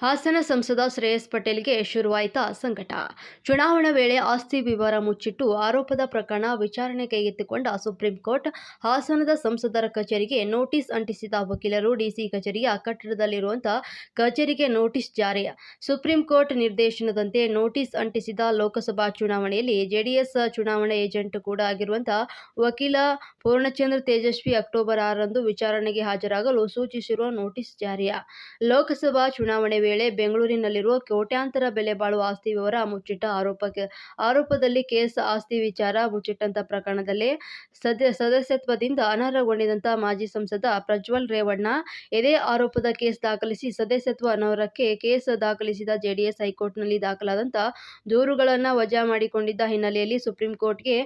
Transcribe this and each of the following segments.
ಹಾಸನ ಸಂಸದ ಶ್ರೇಯಸ್ ಪಟೇಲ್ಗೆ ಶುರುವಾಯಿತ ಸಂಕಟ. ಚುನಾವಣಾ ವೇಳೆ ಆಸ್ತಿ ವಿವರ ಮುಚ್ಚಿಟ್ಟು ಆರೋಪದ ಪ್ರಕರಣ ವಿಚಾರಣೆ ಕೈಗೆತ್ತಿಕೊಂಡ ಸುಪ್ರೀಂ ಕೋರ್ಟ್, ಹಾಸನದ ಸಂಸದರ ಕಚೇರಿಗೆ ನೋಟಿಸ್ ಅಂಟಿಸಿದ ವಕೀಲರು ಡಿಸಿ ಕಚೇರಿಯ ಕಟ್ಟಡದಲ್ಲಿರುವಂತಹ ಕಚೇರಿಗೆ ನೋಟಿಸ್ ಜಾರಿ. ಸುಪ್ರೀಂ ಕೋರ್ಟ್ ನಿರ್ದೇಶನದಂತೆ ನೋಟಿಸ್ ಅಂಟಿಸಿದ ಲೋಕಸಭಾ ಚುನಾವಣೆಯಲ್ಲಿ ಜೆಡಿಎಸ್ ಚುನಾವಣಾ ಏಜೆಂಟ್ ಕೂಡ ಆಗಿರುವಂತಹ ವಕೀಲ ಪೂರ್ಣಚಂದ್ರ ತೇಜಸ್ವಿ ಅಕ್ಟೋಬರ್ ಆರರಂದು ವಿಚಾರಣೆಗೆ ಹಾಜರಾಗಲು ಸೂಚಿಸಿರುವ ನೋಟಿಸ್ ಜಾರಿಯ. ಲೋಕಸಭಾ ಚುನಾವಣೆ ವೇಳೆ ಬೆಂಗಳೂರಿನಲ್ಲಿರುವ ಕೋಟ್ಯಾಂತರ ಬೆಲೆ ಬಾಳುವ ಆಸ್ತಿ ವಿವರ ಮುಚ್ಚಿಟ್ಟ ಆರೋಪಕ್ಕೆ, ಆರೋಪದಲ್ಲಿ ಕೇಸ್ ಆಸ್ತಿ ವಿಚಾರ ಮುಚ್ಚಿಟ್ಟಂತ ಪ್ರಕರಣದಲ್ಲಿ ಸದ್ಯ ಸದಸ್ಯತ್ವದಿಂದ ಅನರ್ಹಗೊಂಡಿದ್ದಂಥ ಮಾಜಿ ಸಂಸದ ಪ್ರಜ್ವಲ್ ರೇವಣ್ಣ, ಇದೇ ಆರೋಪದ ಕೇಸ್ ದಾಖಲಿಸಿ ಸದಸ್ಯತ್ವ ಅನರ್ಹಕ್ಕೆ ಕೇಸ್ ದಾಖಲಿಸಿದ ಜೆಡಿಎಸ್ ಹೈಕೋರ್ಟ್ನಲ್ಲಿ ದಾಖಲಾದಂಥ ದೂರುಗಳನ್ನು ವಜಾ ಮಾಡಿಕೊಂಡಿದ್ದ ಹಿನ್ನೆಲೆಯಲ್ಲಿ ಸುಪ್ರೀಂ ಕೋರ್ಟ್ಗೆ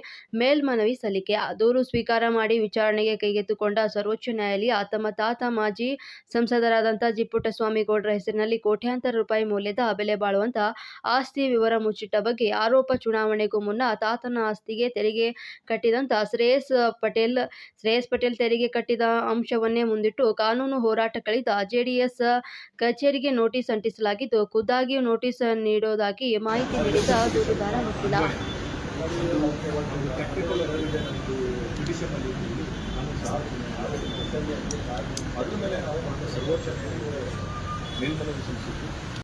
ಮೇಲ್ಮನವಿ ಸಲ್ಲಿಕೆ. ದೂರು ಸ್ವೀಕಾರ ಮಾಡಿ ವಿಚಾರಣೆಗೆ ಕೈಗೆತ್ತಿಕೊಂಡ ಸರ್ವೋಚ್ಚ ನ್ಯಾಯಾಲಯ ತಮ್ಮ ತಾತ ಮಾಜಿ ಸಂಸದರಾದಂಥ ಜಿ ಪುಟ್ಟಸ್ವಾಮಿ ಗೌಡರ ಹೆಸರಿನಲ್ಲಿ ಕೋಟ್ಯಾಂತರ ರೂಪಾಯಿ ಮೌಲ್ಯದ ಬೆಲೆ ಬಾಳುವಂತಹ ಆಸ್ತಿ ವಿವರ ಮುಚ್ಚಿಟ್ಟ ಬಗ್ಗೆ ಆರೋಪ ಚುನಾವಣೆಗೂ ಮುನ್ನ ತಾತನ ಆಸ್ತಿಗೆ ತೆರಿಗೆ ಕಟ್ಟಿದಂತ ಶ್ರೇಯಸ್ ಪಟೇಲ್ ಶ್ರೇಯಸ್ ಪಟೇಲ್ ತೆರಿಗೆ ಕಟ್ಟಿದ ಅಂಶವನ್ನೇ ಮುಂದಿಟ್ಟು ಕಾನೂನು ಹೋರಾಟ ಕಳೆದ ಜೆಡಿಎಸ್ ಕಚೇರಿಗೆ ನೋಟಿಸ್ ಅಂಟಿಸಲಾಗಿದ್ದು ಖುದ್ದಾಗಿಯೂ ನೋಟಿಸ್ ನೀಡೋದಾಗಿ ಮಾಹಿತಿ ನೀಡಿದ ದೂರುದಾರ ವಕೀಲ ನ್ಯಾಯಾಲಯ ಮೇಲ್ಮನವಿ ಸಲ್ಲಿಸಿದ್ದು